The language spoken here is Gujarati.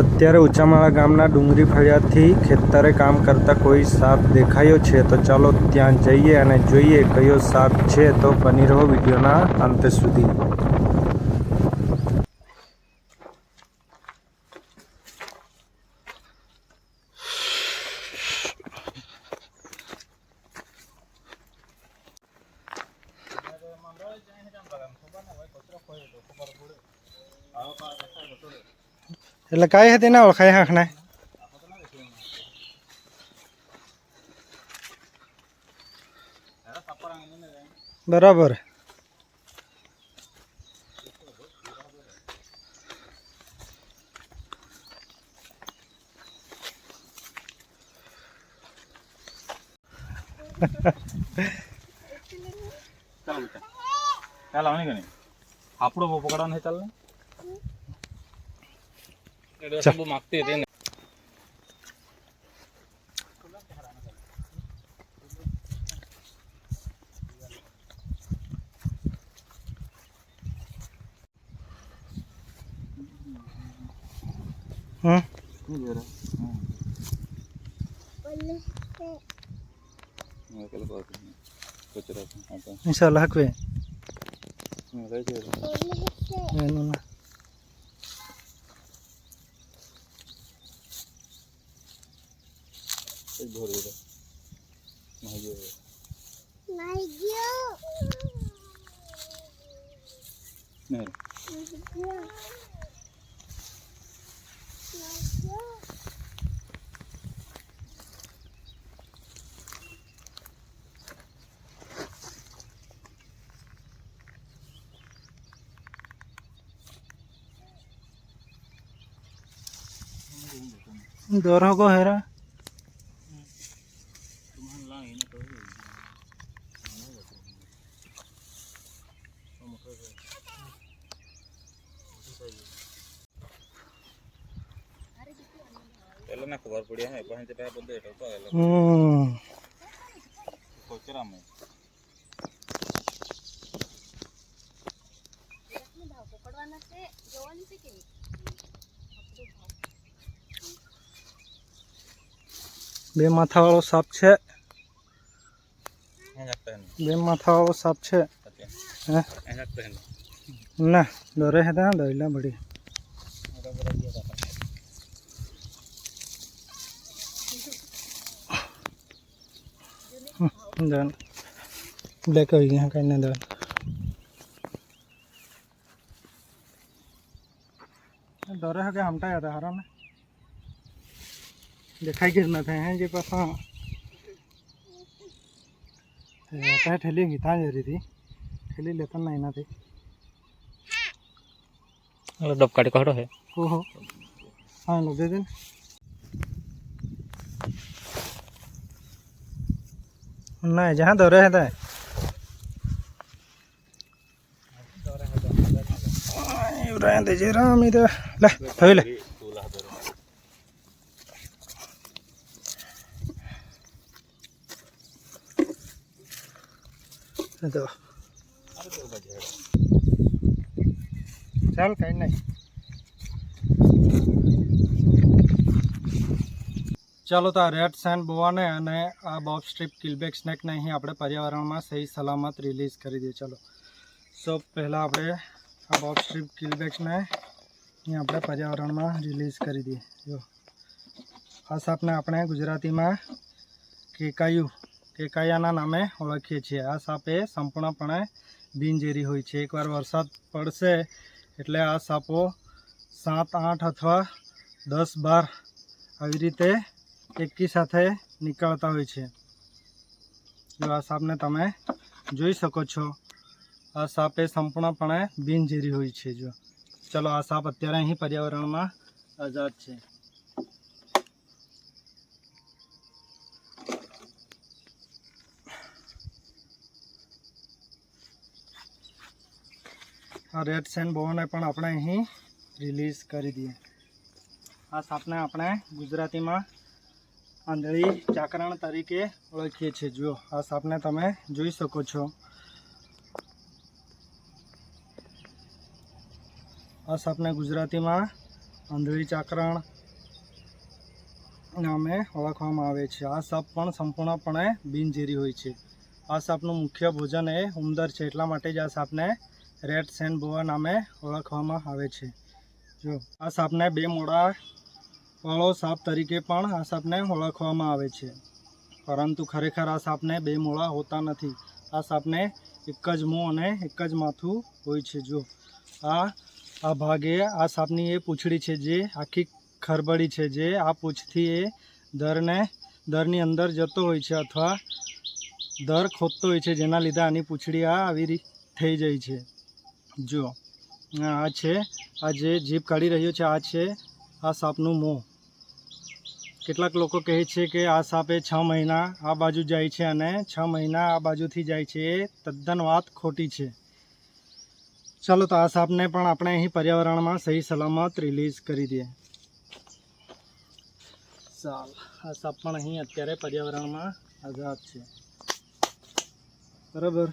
અત્યારે ઊંચામાળા ગામના ડુંગરી ફળિયાથી ખેતરે કામ કરતા કોઈ સાપ દેખાયો છે તો ચાલો ત્યાં જઈએ અને જોઈએ કયો સાપ છે તો બની રહો વિડીયોના અંત સુધી. એટલે કાંઈ હતી ના ઓળખાય હાંખના બરાબર ચાલો બેટા ચાલ આવણી ગણી આપણો બહુ પકડવાનો ચાલ ને એટલે બહુ માગતી હતી ને હમ ઇન્શાલ્લાહ હકવે એનું ના દોર હકો હેરા. પેલા ના ખબર પડી હે પણ તે પેલા બધે તો એટલે હમ. બે માથાવાળો સાપ છે. જાગતા હે બે માથાવાળો સાપ છે. ના હે? જાગતા હે ના દોરે હતા દોયલા બડી દન બ્લેક આવી ગયા કઈ ના દન દોરે હકે હમટા હતા હારો ને દેખાઈ ગઈ ના થાય હે જે પાછા ત્યાં ઠેલી ગઈ ત્યાં જરી હતી ઠેલી લેતા નહીં એનાથી એટલે ડબકાડી કાઢો હે ઓહો હા લો દે દે ને. ନାଇଁ जहाँ दौरे है तो रहने दे राम इधर ले भाई ચાલો તો આ રેડ સેન્ડ બોવાને અને આ બોબ સ્ટ્રીપ કિલબેક સ્નેકને અહીં આપણે પર્યાવરણમાં સહી સલામત રિલીઝ કરી દઈએ. ચાલો. સો પહેલાં આપણે આ બોબ સ્ટ્રીપ કિલબેક્સને અહીં આપણે પર્યાવરણમાં રિલીઝ કરી દઈએ. જો. આ સાપને આપણે ગુજરાતીમાં કેકાયુ, કેકાયાના નામે ઓળખીએ છીએ. આ સાપ એ સંપૂર્ણપણે બિનઝેરી હોય છે. એકવાર વરસાદ પડશે એટલે આ સાપો સાત, આઠ અથવા દસ બાર આવી રીતે એકી સાથે નીકળતા હોય છે. જો આ સાપને તમે જોઈ શકો છો, આ સાપ એ સંપૂર્ણપણે બિનઝેરી હોય છે જો. ચલો, આ સાપ અત્યારે અહીં પર્યાવરણમાં આઝાદ છે. આ રેડ સેન્ડ બોને પણ આપણે અહીં રિલીઝ કરી દઈએ. આ સાપને આપણે ગુજરાતીમાં આંધળી ચાકરણ તરીકે ઓળખીએ છીએ. જુઓ, આ સાપને તમે જોઈ શકો છો. આ સાપને ગુજરાતીમાં આંધળી ચાકરણ નામે ઓળખવામાં આવે છે. આ સાપ પણ સંપૂર્ણપણે બિનઝેરી હોય છે. આ સાપનું મુખ્ય ભોજન એ ઉંદર છે, એટલા માટે જ આ સાપને રેડ સેન્ડ બોવા નામે ઓળખવામાં આવે છે. જો આ સાપને બે મોડા વાળો સાપ તરીકે પણ આ સાપને ઓળખવામાં આવે છે. પરંતુ ખરેખર આ સાપને બે મોળા હોતા નથી. આ સાપને એક જ મોં અને એક જ માથું હોય છે. જો આ આ ભાગે આ સાપની એ પૂંછડી છે જે આખી ખરબડી છે જે આ પૂંછથી એ દરને, દરની અંદર જતો હોય છે અથવા દર ખોદતો હોય છે જેના લીધે આની પૂંછડી આ આવી થઈ જાય છે. જો, આ છે, આ જે જીભ કાઢી રહ્યો છે, આ છે આ સાપનું મોં. કેટલાક લોકો કહે છે કે આ સાપે છ મહિના આ બાજુ જાય છે અને છ મહિના આ બાજુથી જાય છે. એ તદ્દન વાત ખોટી છે. ચાલો તો આ સાપને પણ આપણે અહીં પર્યાવરણમાં સહી સલામત રિલીઝ કરી દઈએ. ચાલ, આ સાપ પણ અહીં અત્યારે પર્યાવરણમાં આઝાદ છે. બરાબર?